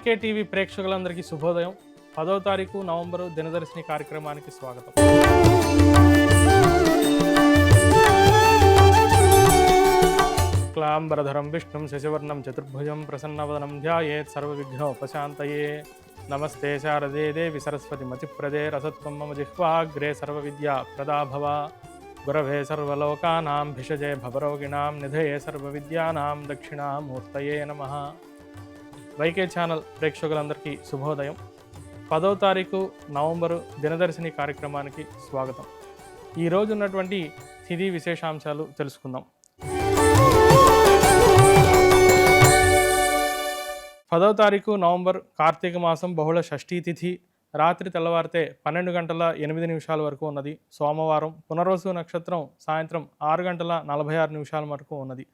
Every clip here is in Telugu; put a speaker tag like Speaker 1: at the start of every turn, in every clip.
Speaker 1: వైకే టీవీ ప్రేక్షకులందరికీ శుభోదయం. పదవ తారీఖు నవంబరు దినదర్శిని కార్యక్రమానికి స్వాగతం. క్లాంబరధరం విష్ణుం శశివర్ణం చతుర్భుజం ప్రసన్నవదనం ధ్యాయేత్ సర్వవిఘ్నోపశాంతయే నమస్తే శారదే దేవి సరస్వతి మతిప్రదే రసత్వం మమ జిహ్వాగ్రే సర్వ సర్వవిద్యా ప్రదాభవ. గురవే సర్వలోకానాం భిషజే భవరోగిణాం నిధయే సర్వవిద్యానాం దక్షిణామూర్తయే నమః. వైకే ఛానల్ ప్రేక్షకులందరికీ శుభోదయం. పదవ తారీఖు నవంబరు దినదర్శిని కార్యక్రమానికి స్వాగతం. ఈరోజు ఉన్నటువంటి తిథి విశేషాంశాలు తెలుసుకుందాం. పదవ తారీఖు నవంబర్ కార్తీక మాసం బహుళ షష్ఠీ తిథి. రాత్రి తెల్లవారితే పన్నెండు గంటల ఎనిమిది నిమిషాల వరకు ఉన్నది. సోమవారం పునర్వసు నక్షత్రం సాయంత్రం ఆరు గంటల నలభై ఆరు నిమిషాల వరకు ఉన్నది.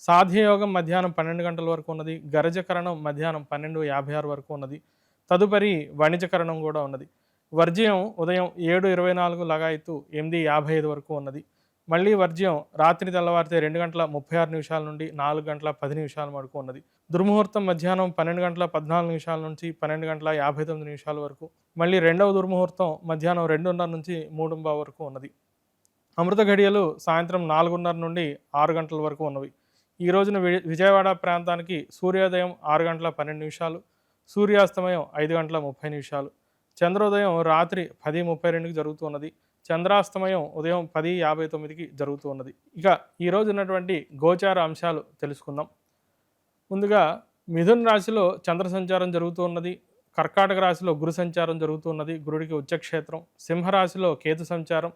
Speaker 1: సాధ్యయోగం మధ్యాహ్నం పన్నెండు గంటల వరకు ఉన్నది గరజకరణం మధ్యాహ్నం పన్నెండు యాభై ఆరు వరకు ఉన్నది తదుపరి వాణిజ్యకరణం కూడా ఉన్నది. వర్జ్యం ఉదయం ఏడు ఇరవై నాలుగు లగాయత్తు ఎనిమిది యాభై ఐదు వరకు ఉన్నది. మళ్ళీ వర్జ్యం రాత్రి తెల్లవారితే రెండు గంటల ముప్పై ఆరు నిమిషాల నుండి నాలుగు గంటల పది నిమిషాల వరకు ఉన్నది. దుర్ముహూర్తం మధ్యాహ్నం పన్నెండు గంటల పద్నాలుగు నిమిషాల నుంచి పన్నెండు గంటల యాభై తొమ్మిది నిమిషాల వరకు మళ్ళీ రెండవ దుర్ముహూర్తం మధ్యాహ్నం రెండున్నర నుంచి మూడున్నర వరకు ఉన్నది. అమృత ఘడియలు సాయంత్రం నాలుగున్నర నుండి ఆరు గంటల వరకు ఉన్నవి. ఈ రోజున వి- విజయవాడ ప్రాంతానికి సూర్యోదయం ఆరు గంటల పన్నెండు నిమిషాలు సూర్యాస్తమయం ఐదు గంటల ముప్పై నిమిషాలు చంద్రోదయం రాత్రి పది ముప్పై రెండుకి జరుగుతున్నది చంద్రాస్తమయం ఉదయం పది యాభై తొమ్మిదికి జరుగుతూ ఉన్నది. ఇక ఈరోజు ఉన్నటువంటి గోచార అంశాలు తెలుసుకుందాం. ముందుగా మిథున్ రాశిలో చంద్ర సంచారం జరుగుతూ ఉన్నది కర్కాటక రాశిలో గురు సంచారం జరుగుతూ ఉన్నది గురుడికి ఉచ్చక్షేత్రం సింహరాశిలో కేతు సంచారం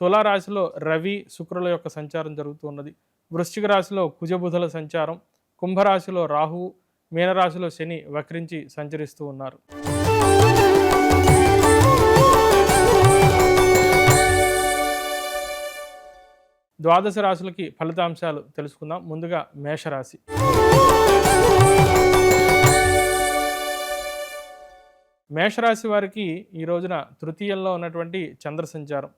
Speaker 1: తులారాశిలో రవి శుక్రుల యొక్క సంచారం జరుగుతూ ఉన్నది వృశ్చిక రాశిలో కుజబుధుల సంచారం కుంభరాశిలో రాహువు మీనరాశిలో శని వక్రించి సంచరిస్తూ ఉన్నారు. ద్వాదశ రాశులకి ఫలితాంశాలు తెలుసుకుందాం. ముందుగా మేషరాశి. మేషరాశి వారికి ఈ రోజున తృతీయంలో ఉన్నటువంటి చంద్ర సంచారం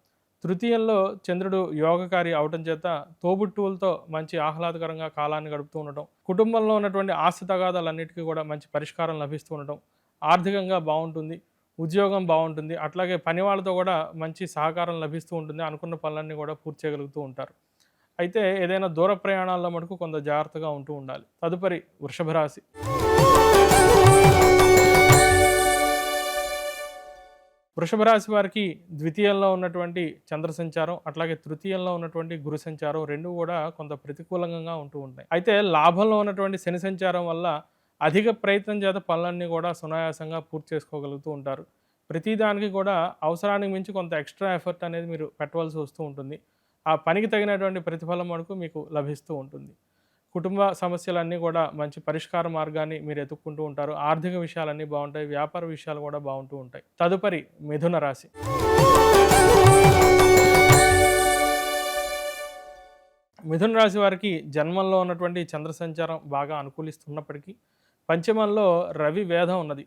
Speaker 1: తృతీయంలో చంద్రుడు యోగకారి అవటం చేత తోబుట్టువులతో మంచి ఆహ్లాదకరంగా కాలాన్ని గడుపుతూ ఉండటం కుటుంబంలో ఉన్నటువంటి ఆస్తి తగాదాలన్నిటికీ కూడా మంచి పరిష్కారం లభిస్తూ ఉండటం ఆర్థికంగా బాగుంటుంది ఉద్యోగం బాగుంటుంది అట్లాగే పని వాళ్ళతో కూడా మంచి సహకారం లభిస్తూ ఉంటుంది అనుకున్న పనులన్నీ కూడా పూర్తి చేయగలుగుతూ ఉంటారు. అయితే ఏదైనా దూర ప్రయాణాల్లో మటుకు కొంత జాగ్రత్తగా ఉంటూ ఉండాలి. తదుపరి వృషభ రాశి. వృషభ రాశి వారికి ద్వితీయంలో ఉన్నటువంటి చంద్ర సంచారం అట్లాగే తృతీయంలో ఉన్నటువంటి గురు సంచారం రెండు కూడా కొంత ప్రతికూలంగా ఉంటూ ఉంటాయి. అయితే లాభంలో ఉన్నటువంటి శని సంచారం వల్ల అధిక ప్రయత్నం చేత పనులన్నీ కూడా సునాయాసంగా పూర్తి చేసుకోగలుగుతూ ఉంటారు. ప్రతిదానికి కూడా అవసరానికి మించి కొంత ఎక్స్ట్రా ఎఫర్ట్ అనేది మీరు పెట్టవలసి వస్తూ ఉంటుంది. ఆ పనికి తగినటువంటి ప్రతిఫలం మనకు మీకు లభిస్తూ ఉంటుంది. కుటుంబ సమస్యలన్నీ కూడా మంచి పరిష్కార మార్గాన్ని మీరు ఎత్తుక్కుంటూ ఉంటారు. ఆర్థిక విషయాలన్నీ బాగుంటాయి. వ్యాపార విషయాలు కూడా బాగుంటూ ఉంటాయి. తదుపరి మిథున రాశి. మిథున రాశి వారికి జన్మంలో ఉన్నటువంటి చంద్ర సంచారం బాగా అనుకూలిస్తున్నప్పటికీ పంచమంలో రవి వేధం ఉన్నది.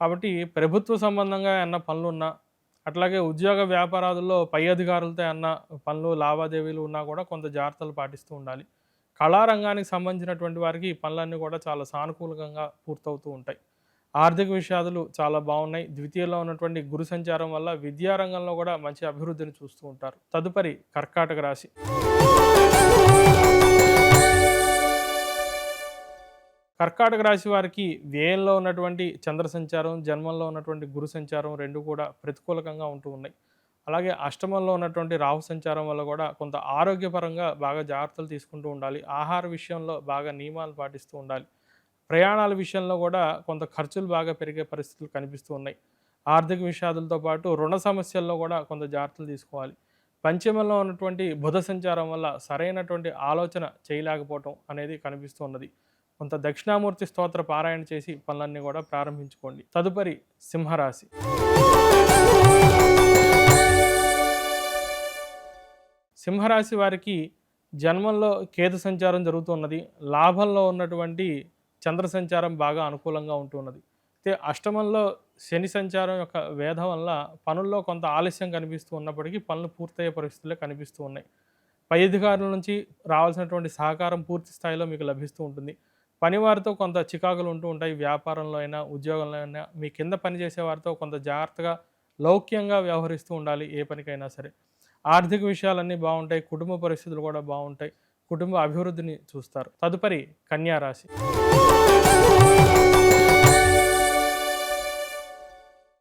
Speaker 1: కాబట్టి ప్రభుత్వ సంబంధంగా అన్న పనులు ఉన్నా అట్లాగే ఉద్యోగ వ్యాపారాలలో పై అధికారులతో అన్న పనులు లావాదేవీలు ఉన్నా కూడా కొంత జాగ్రత్తలు పాటిస్తూ ఉండాలి. కళారంగానికి సంబంధించినటువంటి వారికి ఈ పనులన్నీ కూడా చాలా సానుకూలంగా పూర్తవుతూ ఉంటాయి. ఆర్థిక విషయాలు చాలా బాగున్నాయి. ద్వితీయంలో ఉన్నటువంటి గురు సంచారం వల్ల విద్యారంగంలో కూడా మంచి అభివృద్ధిని చూస్తూ ఉంటారు. తదుపరి కర్కాటక రాశి. కర్కాటక రాశి వారికి వ్యయంలో ఉన్నటువంటి చంద్ర సంచారం జన్మంలో ఉన్నటువంటి గురు సంచారం రెండు కూడా ప్రతికూలకంగా ఉంటూ ఉన్నాయి. అలాగే అష్టమంలో ఉన్నటువంటి రాహు సంచారం వల్ల కూడా కొంత ఆరోగ్యపరంగా బాగా జాగ్రత్తలు తీసుకుంటూ ఉండాలి. ఆహార విషయంలో బాగా నియమాలు పాటిస్తూ ఉండాలి. ప్రయాణాల విషయంలో కూడా కొంత ఖర్చులు బాగా పెరిగే పరిస్థితులు కనిపిస్తూ ఉన్నాయి. ఆర్థిక విషాదులతో పాటు రుణ సమస్యల్లో కూడా కొంత జాగ్రత్తలు తీసుకోవాలి. పంచమంలో ఉన్నటువంటి బుధ సంచారం వల్ల సరైనటువంటి ఆలోచన చేయలేకపోవటం అనేది కనిపిస్తూ ఉన్నది. కొంత దక్షిణామూర్తి స్తోత్ర పారాయణ చేసి పనులన్నీ కూడా ప్రారంభించుకోండి. తదుపరి సింహరాశి. సింహరాశి వారికి జన్మంలో కేతు సంచారం జరుగుతున్నది లాభంలో ఉన్నటువంటి చంద్ర సంచారం బాగా అనుకూలంగా ఉంటున్నది అయితే అష్టమంలో శని సంచారం యొక్క వేధం వల్ల పనుల్లో కొంత ఆలస్యం కనిపిస్తూ ఉన్నప్పటికీ పనులు పూర్తయ్యే పరిస్థితులే కనిపిస్తూ ఉన్నాయి. పై అధికారుల నుంచి రావాల్సినటువంటి సహకారం పూర్తి స్థాయిలో మీకు లభిస్తూ ఉంటుంది. పనివారితో కొంత చికాకులు ఉంటూ ఉంటాయి. వ్యాపారంలో అయినా ఉద్యోగంలో అయినా మీ కింద పనిచేసే వారితో కొంత జాగ్రత్తగా లౌక్యంగా వ్యవహరిస్తూ ఉండాలి ఏ పనికైనా సరే. ఆర్థిక విషయాలన్నీ బాగుంటాయి కుటుంబ పరిస్థితులు కూడా బాగుంటాయి కుటుంబ అభివృద్ధిని చూస్తారు. తదుపరి కన్యారాశి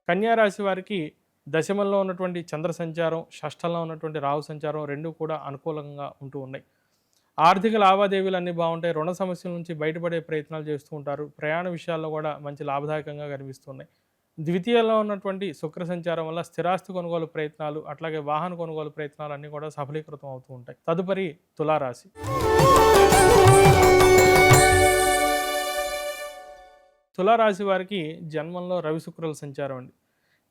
Speaker 1: కన్యారాశి వారికి దశమంలో ఉన్నటువంటి చంద్ర సంచారం షష్టంలో ఉన్నటువంటి రాహు సంచారం రెండు కూడా అనుకూలంగా ఉంటూ ఉన్నాయి. ఆర్థిక లావాదేవీలు అన్నీ బాగుంటాయి రుణ సమస్యల నుంచి బయటపడే ప్రయత్నాలు చేస్తూ ఉంటారు. ప్రయాణ విషయాల్లో కూడా మంచి లాభదాయకంగా కనిపిస్తున్నాయి ద్వితీయంలో ఉన్నటువంటి శుక్ర సంచారం వల్ల స్థిరాస్తి కొనుగోలు ప్రయత్నాలు అట్లాగే వాహన కొనుగోలు ప్రయత్నాలు అన్నీ కూడా సఫలీకృతం అవుతూ ఉంటాయి. తదుపరి తులారాశి. తులారాశి వారికి జన్మంలో రవి శుక్రుల సంచారం అండి.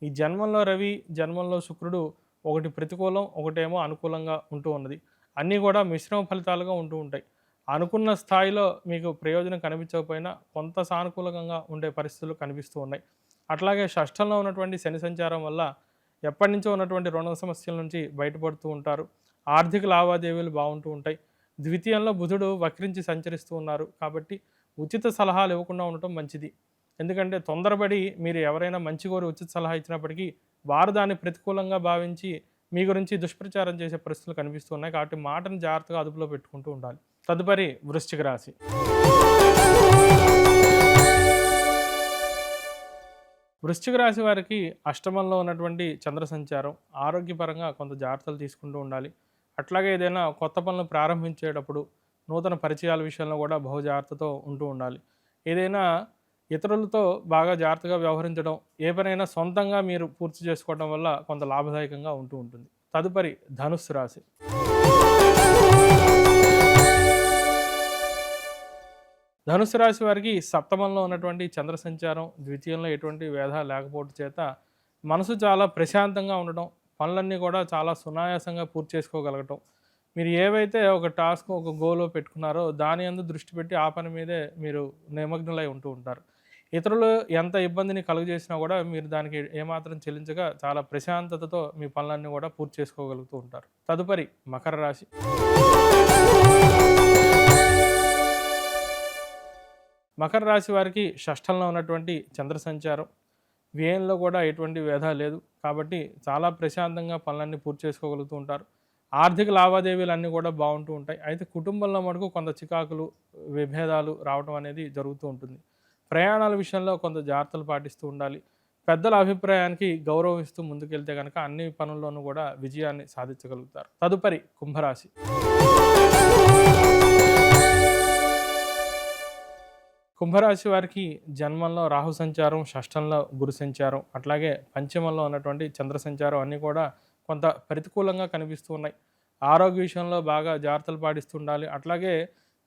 Speaker 1: ఈ జన్మంలో రవి జన్మంలో శుక్రుడు ఒకటి ప్రతికూలం ఒకటేమో అనుకూలంగా ఉంటూ ఉన్నది. అన్నీ కూడా మిశ్రమ ఫలితాలుగా ఉంటూ ఉంటాయి. అనుకున్న స్థాయిలో మీకు ప్రయోజనం కనిపించకపోయినా కొంత సానుకూలంగా ఉండే పరిస్థితులు కనిపిస్తూ ఉన్నాయి. అట్లాగే షష్టంలో ఉన్నటువంటి శని సంచారం వల్ల ఎప్పటి నుంచో ఉన్నటువంటి రుణ సమస్యల నుంచి బయటపడుతూ ఉంటారు. ఆర్థిక లావాదేవీలు బాగుంటూ ఉంటాయి. ద్వితీయంలో బుధుడు వక్రించి సంచరిస్తూ ఉన్నారు. కాబట్టి ఉచిత సలహాలు ఇవ్వకుండా ఉండటం మంచిది. ఎందుకంటే తొందరపడి మీరు ఎవరైనా మంచి కోరి ఉచిత సలహా ఇచ్చినప్పటికీ వారు దాన్ని ప్రతికూలంగా భావించి మీ గురించి దుష్ప్రచారం చేసే పరిస్థితులు కనిపిస్తున్నాయి కాబట్టి మాటను జాగ్రత్తగా అదుపులో పెట్టుకుంటూ ఉండాలి. తదుపరి వృశ్చిక రాశి. వృశ్చిక రాశి వారికి అష్టమంలో ఉన్నటువంటి చంద్ర సంచారం ఆరోగ్యపరంగా కొంత జాగ్రత్తలు తీసుకుంటూ ఉండాలి. అట్లాగే ఏదైనా కొత్త పనులు ప్రారంభించేటప్పుడు నూతన పరిచయాల విషయంలో కూడా బహు జాగ్రత్తతో ఉంటూ ఉండాలి. ఏదైనా ఇతరులతో బాగా జాగ్రత్తగా వ్యవహరించడం ఏ పనైనా సొంతంగా మీరు పూర్తి చేసుకోవడం వల్ల కొంత లాభదాయకంగా ఉంటూ ఉంటుంది. తదుపరి ధనుస్సు రాశి. ధనుసు రాశి వారికి సప్తమంలో ఉన్నటువంటి చంద్ర సంచారం ద్వితీయంలో ఎటువంటి వేధ లేకపోవడం చేత మనసు చాలా ప్రశాంతంగా ఉండటం పనులన్నీ కూడా చాలా సునాయాసంగా పూర్తి చేసుకోగలగటం. మీరు ఏవైతే ఒక టాస్క్ ఒక గోలో పెట్టుకున్నారో దాని అందు దృష్టి పెట్టి ఆ పని మీదే మీరు నిమగ్నులై ఉంటూ ఉంటారు. ఇతరులు ఎంత ఇబ్బందిని కలుగజేసినా కూడా మీరు దానికి ఏమాత్రం చెల్లించగా చాలా ప్రశాంతతతో మీ పనులన్నీ కూడా పూర్తి చేసుకోగలుగుతూ ఉంటారు. తదుపరి మకర రాశి. మకర రాశి వారికి షష్టంలో ఉన్నటువంటి చంద్ర సంచారం. వ్యయంలో కూడా ఎటువంటి వేధ లేదు. కాబట్టి చాలా ప్రశాంతంగా పనులన్నీ పూర్తి చేసుకోగలుగుతూ ఉంటారు. ఆర్థిక లావాదేవీలు అన్నీ కూడా బాగుంటూ ఉంటాయి. అయితే కుటుంబంలో మటుకు కొంత చికాకులు విభేదాలు రావడం అనేది జరుగుతూ ఉంటుంది. ప్రయాణాల విషయంలో కొంత జాగ్రత్తలు పాటిస్తూ ఉండాలి. పెద్దల అభిప్రాయానికి గౌరవం ఇస్తూ ముందుకెళ్తే కనుక అన్ని పనుల్లోనూ కూడా విజయాన్ని సాధించగలుగుతారు. తదుపరి కుంభరాశి. కుంభరాశి వారికి జన్మంలో రాహు సంచారం షష్టంలో గురు సంచారం అట్లాగే పంచమంలో ఉన్నటువంటి చంద్ర సంచారం అన్నీ కూడా కొంత ప్రతికూలంగా కనిపిస్తూ ఉన్నాయి. ఆరోగ్య విషయంలో బాగా జాగ్రత్తలు పాటిస్తూ ఉండాలి. అట్లాగే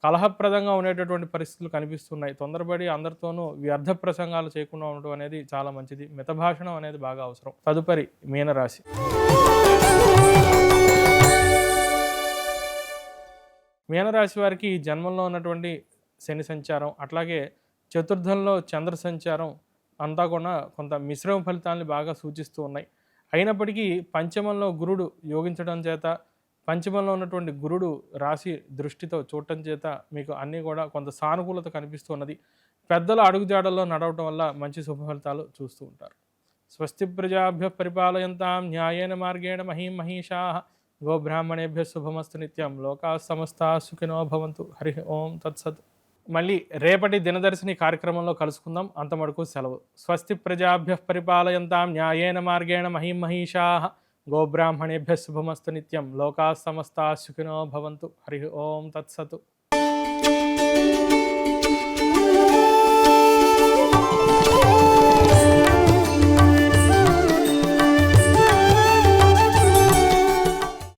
Speaker 1: కలహప్రదంగా ఉండేటటువంటి పరిస్థితులు కనిపిస్తున్నాయి తొందరపడి అందరితోనూ వ్యర్థ ప్రసంగాలు చేయకుండా ఉండడం అనేది చాలా మంచిది. మితభాషణం అనేది బాగా అవసరం. తదుపరి మీనరాశి. మీనరాశి వారికి జన్మంలో ఉన్నటువంటి శని సంచారం అట్లాగే చతుర్థంలో చంద్ర సంచారం అంతా కూడా కొంత మిశ్రమ ఫలితాన్ని బాగా సూచిస్తూ ఉన్నాయి. అయినప్పటికీ పంచమంలో గురుడు యోగించడం చేత పంచమంలో ఉన్నటువంటి గురుడు రాశి దృష్టితో చూడటం చేత మీకు అన్నీ కూడా కొంత సానుకూలత కనిపిస్తున్నది పెద్దల అడుగుజాడల్లో నడవటం వల్ల మంచి శుభ ఫలితాలు చూస్తూ ఉంటారు. స్వస్తి ప్రజాభ్య పరిపాలయంతాం న్యాయేన మార్గేణ మహీం మహిషా. గోబ్రాహ్మణేభ్య శుభమస్తు నిత్యం. లోకా సమస్త సుఖినో భవంతు. హరి ఓం తత్సత్. మళ్ళీ రేపటి దినదర్శిని కార్యక్రమంలో కలుసుకుందాం. అంతమడుకు సెలవు. స్వస్తి ప్రజాభ్య పరిపాలయంతాం న్యాయేన మార్గేణ మహీం గోబ్రాహ్మణేభ్య శుభమస్తు నిత్యం. లోకా సమస్తా సుఖినో భవంతు. హరి ఓం తత్సతు.